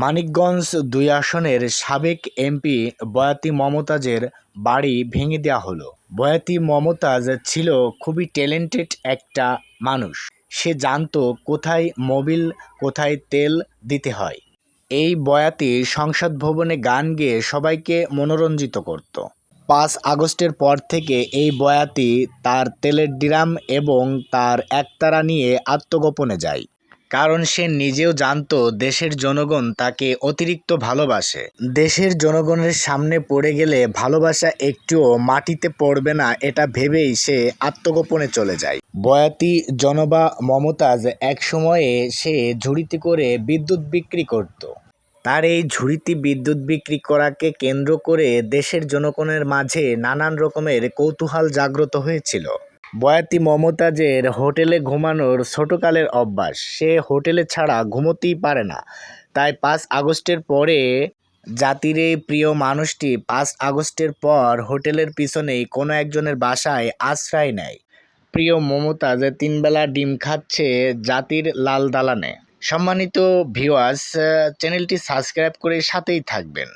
মানিকগঞ্জ দুই আসনের সাবেক এমপি বয়াতি মমতাজের বাড়ি ভেঙে দেওয়া হলো। বয়াতি মমতাজ ছিল খুবই ট্যালেন্টেড একটা মানুষ। সে জানতো কোথায় মোবিল, কোথায় তেল দিতে হয়। এই বয়াতি সংসদ ভবনে গান গেয়ে সবাইকে মনোরঞ্জিত করত। পাঁচ আগস্টের পর থেকে এই বয়াতি তার তেলের ডিরাম এবং তার একতারা নিয়ে আত্মগোপনে যায়। কারণ সে নিজেও জানতো দেশের জনগণ তাকে অতিরিক্ত ভালোবাসে। দেশের জনগণের সামনে পড়ে গেলে ভালোবাসা একটুও মাটিতে পড়বে না, এটা ভেবেই সে আত্মগোপনে চলে যায়। বয়াতি জনবা মমতাজ এক সময়ে সে ঝুড়িতে করে বিদ্যুৎ বিক্রি করত। তার এই ঝুড়িতে বিদ্যুৎ বিক্রি করাকে কেন্দ্র করে দেশের জনগণের মাঝে নানান রকমের কৌতূহল জাগ্রত হয়েছিল। বয়াতি মমতাজের হোটেলে ঘুমানোর ছোটকালের অভ্যাস। সে হোটেলে ছাড়া ঘুমোতেই পারে না। তাই পাঁচ আগস্টের পরে জাতির এই প্রিয় মানুষটি পাঁচ আগস্টের পর হোটেলের পিছনেই কোনো একজনের বাসায় আশ্রয় নেয়। প্রিয় মমতাজ তিনবেলা ডিম খাচ্ছে জাতির লাল দালানে। সম্মানিত ভিউয়ার্স, চ্যানেলটি সাবস্ক্রাইব করে সাথেই থাকবেন।